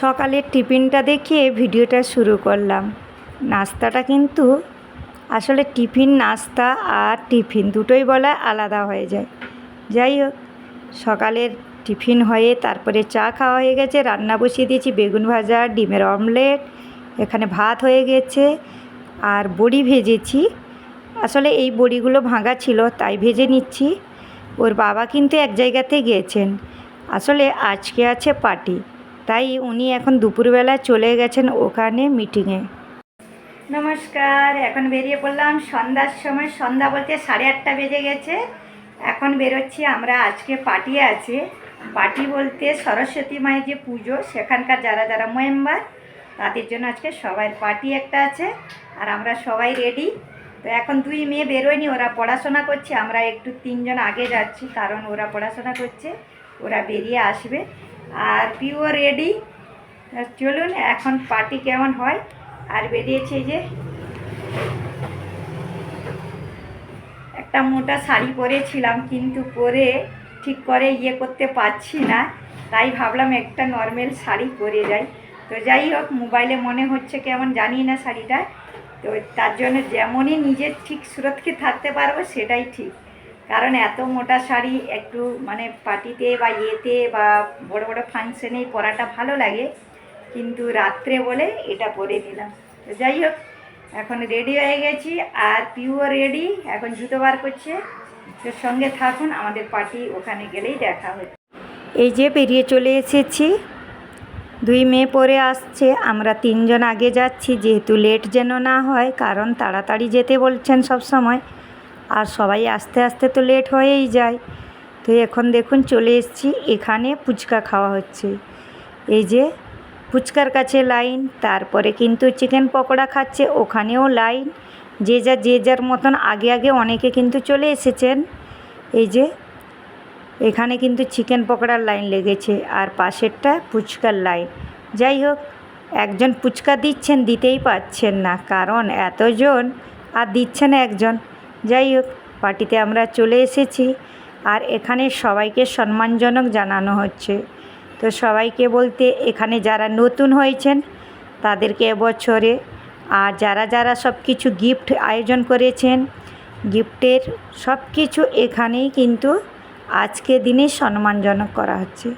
সকালের টিফিনটা দেখিয়ে ভিডিওটা শুরু করলাম। নাস্তাটা কিন্তু আসলে টিফিন, নাস্তা আর টিফিন দুটোই বলা আলাদা হয়ে যায়। যাই হোক, সকালের টিফিন হয়ে তারপরে চা খাওয়া হয়ে গেছে, রান্না বসিয়ে দিয়েছি, বেগুন ভাজা, ডিমের অমলেট, এখানে ভাত হয়ে গেছে আর বড়ি ভেজেছি। আসলে এই বড়িগুলো ভাঙা ছিল, তাই ভেজে নিচ্ছি। ওর বাবা কিন্তু এক জায়গাতে গিয়েছেন। আসলে আজকে আছে পার্টি। তাই উনি এখন দুপুরবেলা চলে গেছেন ওখানে মিটিংয়ে নমস্কার, এখন বেরিয়ে পড়লাম সন্ধ্যার সময়। সন্ধ্যা বলতে সাড়ে আটটা বেজে গেছে। এখন বেরোচ্ছি আমরা, আজকে পার্টি আছে। পার্টি বলতে সরস্বতী মায়ের যে পুজো, সেখানকার যারা যারা মেম্বার তাদের জন্য আজকে সবাই পার্টি একটা আছে। আর আমরা সবাই রেডি তো এখন দুই মেয়ে বেরোয়নি, ওরা পড়াশোনা করছে। আমরা একটু তিনজন আগে যাচ্ছি, কারণ ওরা পড়াশোনা করছে। ওরা বেরিয়ে আসবে। আর পিও রেডি চলুন, এখন পার্টি কেমন হয়? আর বেরিয়েছে যে। একটা মোটা শাড়ি পরেছিলাম, কিন্তু পরে ঠিক করে ইয়ে করতে পারছি না। তাই ভাবলাম একটা নর্মাল শাড়ি পরে যাই। তো যাই হোক মোবাইলে মনে হচ্ছে কেমন জানি না শাড়িটা। তো তার জন্য যেমনই নিজের ঠিক সুরক্ষিত থাকতে পারব, সেটাই ঠিক। কারণ এত মোটা শাড়ি একটু মানে পার্টিতে বা ইয়েতে বা বড় বড় ফাংশনেই পরাটা ভালো লাগে। কিন্তু রাত্রে বলে এটা পরে নিলাম। তো যাই হোক, এখন রেডি হয়ে গেছি আর পিউও রেডি এখন জুতো বার করছে। তো সঙ্গে থাকুন, আমাদের পার্টি ওখানে গেলেই দেখা হচ্ছে এই যে বেরিয়ে চলে এসেছি। দুই মেয়ে পরে আসছে, আমরা তিনজন আগে যাচ্ছি, যেহেতু লেট যেন না হয়, কারণ তাড়াতাড়ি যেতে বলছেন সব সময় আর সবাই আস্তে আস্তে তো লেট হয়েই যায়। তো এখন দেখুন চলে এসেছি, এখানে ফুচকা খাওয়া হচ্ছে। এই যে ফুচকার কাছে লাইন, তারপরে কিন্তু চিকেন পকোড়া খাচ্ছে, ওখানেও লাইন। যে যা, যে যার মতন আগে আগে অনেকে কিন্তু চলে এসেছেন। এই যে এখানে কিন্তু চিকেন পকোড়ার লাইন লেগেছে আর পাশেরটা ফুচকার লাইন। যাই হোক, একজন ফুচকা দিচ্ছেন, দিতেই পারছেন না। কারণ এতজন, আর দিচ্ছেন একজন। যাই হোক, পার্টিতে আমরা চলে এসেছি। আর এখানে সবাইকে সম্মানজনক জানানো হচ্ছে। তো সবাইকে বলতে, এখানে যারা নতুন হয়েছেন, তাদেরকে এবছরে আর যারা যারা সব কিছু গিফট আয়োজন করেছেন, গিফটের সব কিছু এখানেই কিন্তু আজকে দিনে সম্মানজনক করা হচ্ছে।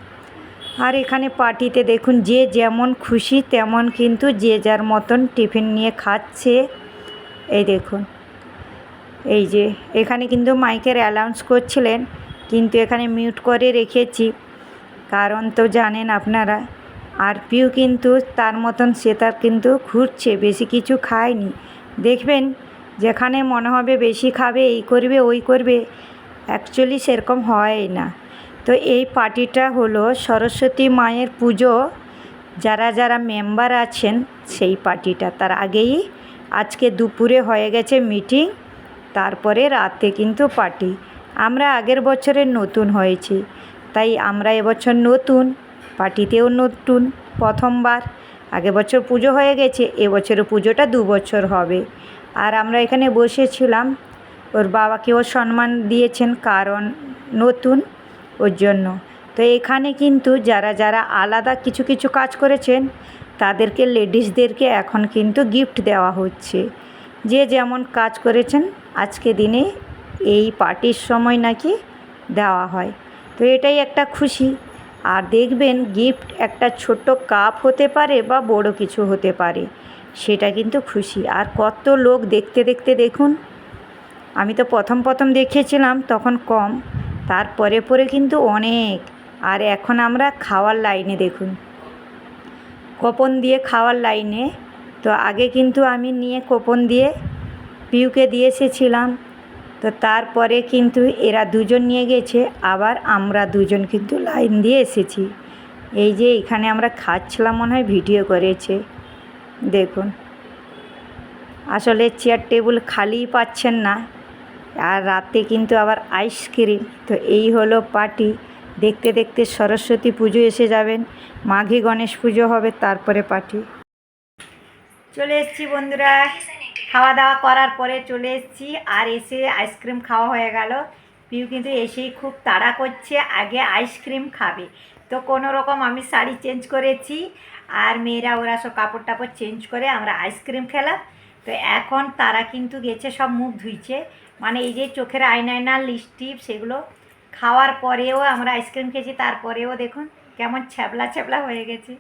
আর এখানে পার্টিতে দেখুন, যে যেমন খুশি তেমন কিন্তু যে যার মতন টিফিন নিয়ে খাচ্ছে। এই দেখুন। এই যে, এখানে কিন্তু মাইকের অ্যালাউন্স করছিলেন, কিন্তু এখানে মিউট করে রেখেছি। কারণ তো জানেন আপনারা আর পিউ কিন্তু তার মতন সে তার কিন্তু ঘুরছে, বেশি কিছু খায়নি। দেখবেন, যেখানে মনে হবে বেশি খাবে, এই করবে, ওই করবে অ্যাকচুয়ালি সেরকম হয় না। তো এই পার্টিটা হলো সরস্বতী মায়ের পুজো। যারা যারা মেম্বার আছেন, সেই পার্টিটা। তার আগেই আজকে দুপুরে হয়ে গেছে মিটিং তারপরে রাতে কিন্তু পার্টি। আমরা আগের বছরের নতুন হয়েছি। তাই আমরা এবছর নতুন, পার্টিতেও নতুন, প্রথমবার। আগের বছর পুজো হয়ে গেছে, এবছরের পুজোটা দু বছর হবে। আর আমরা এখানে বসেছিলাম। ওর বাবাকেও সম্মান দিয়েছেন কারণ নতুন ওর জন্য। তো এখানে কিন্তু যারা যারা আলাদা কিছু কিছু কাজ করেছেন, তাদেরকে, লেডিসদেরকে এখন কিন্তু গিফট দেওয়া হচ্ছে। যে যেমন কাজ করেছেন, আজকে দিনে এই পার্টির সময় নাকি দেওয়া হয়। তো এটাই একটা খুশি। আর দেখবেন গিফট একটা ছোট্ট কাপ হতে পারে বা বড় কিছু হতে পারে, সেটা কিন্তু খুশি। আর কত লোক দেখতে দেখতে দেখুন, আমি তো প্রথম প্রথম দেখেছিলাম, তখন কম। তারপরে পরে কিন্তু অনেক। আর এখন আমরা খাওয়ার লাইনে দেখুন। কপন দিয়ে খাওয়ার লাইনে তো আগে কিন্তু আমি নিয়ে কোপন দিয়ে পিউকে দিয়ে এসেছিলাম। তো তারপরে কিন্তু এরা দুজন নিয়ে গেছে, আবার আমরা দুজন কিন্তু লাইন দিয়ে এসেছি। এই যে এখানে আমরা খাচ্ছিলাম মনে হয়, ভিডিও করেছে। দেখুন। আসলে চেয়ার টেবিল খালিই পাচ্ছেন না, আর রাতে কিন্তু আবার আইসক্রিম তো এই হলো পার্টি। দেখতে দেখতে সরস্বতী পুজো এসে যাবেন, মাঘে গণেশ পুজো হবে, তারপরে পার্টি। চলে এসেছি বন্ধুরা। খাওয়া দাওয়া করার পরে চলে এসেছি আর এসে আইসক্রিম খাওয়া হয়ে গেল। পিউ কিন্তু এসেই খুব তাড়া করছে, আগে আইসক্রিম খাবে। তো কোনো রকম আমি শাড়ি চেঞ্জ করেছি আর মেয়েরা ওরা সব কাপড় টাপড় চেঞ্জ করে আমরা আইসক্রিম খেলাম। তো এখন তারা কিন্তু গেছে সব মুখ ধুইছে। মানে এই যে চোখের আইনাইনার লিপস্টিক সেগুলো খাওয়ার পরেও আমরা আইসক্রিম খেয়েছি, তারপরেও দেখুন কেমন ছ্যাবলা ছ্যাবলা হয়ে গেছে।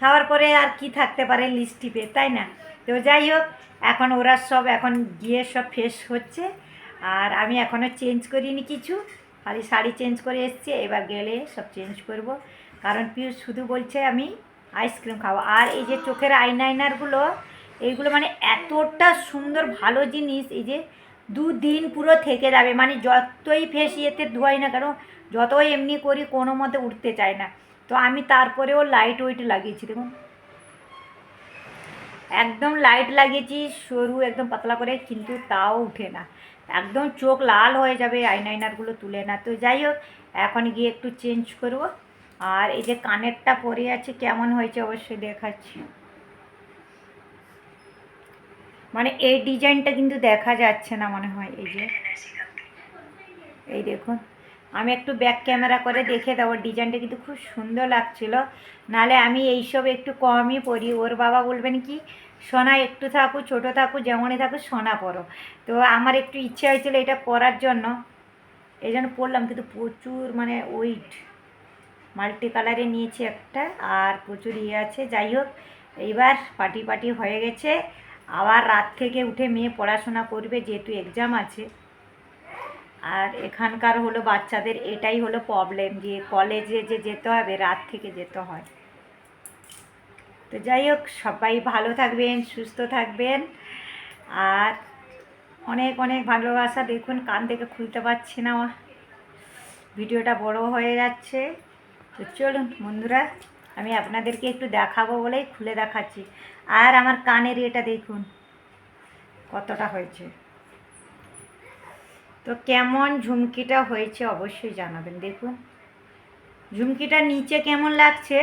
খাওয়ার পরে আর কি থাকতে পারে লিপস্টিপে তাই না? তো যাই হোক, এখন ওরা সব এখন গিয়ে সব ফ্রেশ হচ্ছে। আর আমি এখনও চেঞ্জ করিনি কিছু, খালি শাড়ি চেঞ্জ করে এসেছি, এবার গেলে সব চেঞ্জ করব। কারণ পিউষ শুধু বলছে আমি আইসক্রিম খাব। আর এই যে চোখের আইনাইনারগুলো এইগুলো মানে এতটা সুন্দর, ভালো জিনিস, এই যে দুদিন পুরো থেকে যাবে। মানে যতই ফেস ইয়েতে ধোয়াই না কেন, যতই এমনি করি কোনো মতে উঠতে চায় না। তো আমি তারপরেও লাইট ওয়েট লাগিয়েছি, দেখুন। একদম লাইট লাগিয়েছি, সরু একদম পাতলা করে, কিন্তু তাও উঠে না। একদম চোখ লাল হয়ে যাবে আইনাইনারগুলো তুলে না। তো যাই হোক, এখন গিয়ে একটু চেঞ্জ করব। আর এই যে কানেরটা পরে আছে, কেমন হয়েছে অবশ্যই দেখাচ্ছি। মানে এই ডিজাইনটা কিন্তু দেখা যাচ্ছে না মনে হয়, এই যে। এই দেখুন। আমি একটু ব্যাক ক্যামেরা করে দেখে দেবো। ডিজাইনটা কিন্তু খুব সুন্দর লাগছিল। নালে আমি এইসব একটু কমই পরি। ওর বাবা বলবেন কি, সোনা একটু থাকু ছোটো থাকু যেমনই থাকু সোনা পরো। তো আমার একটু ইচ্ছে হয়েছিল এটা পরার জন্য। এই জন্য পরলাম, কিন্তু প্রচুর মানে ওয়েট মাল্টি কালারে নিয়েছি একটা, আর প্রচুর ইয়ে আছে। যাই হোক, এইবার পার্টি পার্টি হয়ে গেছে। আবার রাত থেকে উঠে মেয়ে পড়াশোনা করবে, যেহেতু এক্সাম আছে। আর এখানকার হলো বাচ্চাদের এটাই হলো প্রবলেম যে কলেজে যে যেতে হবে, রাত থেকে যেতে হয়। তো যাই হোক, সবাই ভালো থাকবেন, সুস্থ থাকবেন। আর অনেক অনেক ভালোবাসা দেখুন, কান থেকে খুলতে পারছি না, ভিডিওটা বড় হয়ে যাচ্ছে। তো চলুন বন্ধুরা, আমি আপনাদেরকে একটু দেখাবো বলেই খুলে দেখাচ্ছি। আর আমার কানের এটা দেখুন, কতটা হয়েছে। তো কেমন ঝুমকিটা হয়েছে অবশ্যই জানাবেন, দেখুন। ঝুমকিটা নিচে কেমন লাগছে,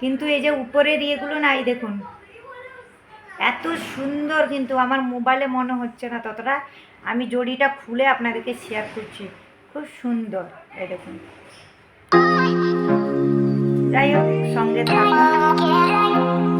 কিন্তু এই যে উপরের ইয়েগুলো নাই, দেখুন। এত সুন্দর কিন্তু আমার মোবাইলে মনে হচ্ছে না ততটা। আমি জড়িটা খুলে আপনাদেরকে শেয়ার করছি। খুব সুন্দর, এই দেখুন। যাই হোক, সঙ্গে থাকুন।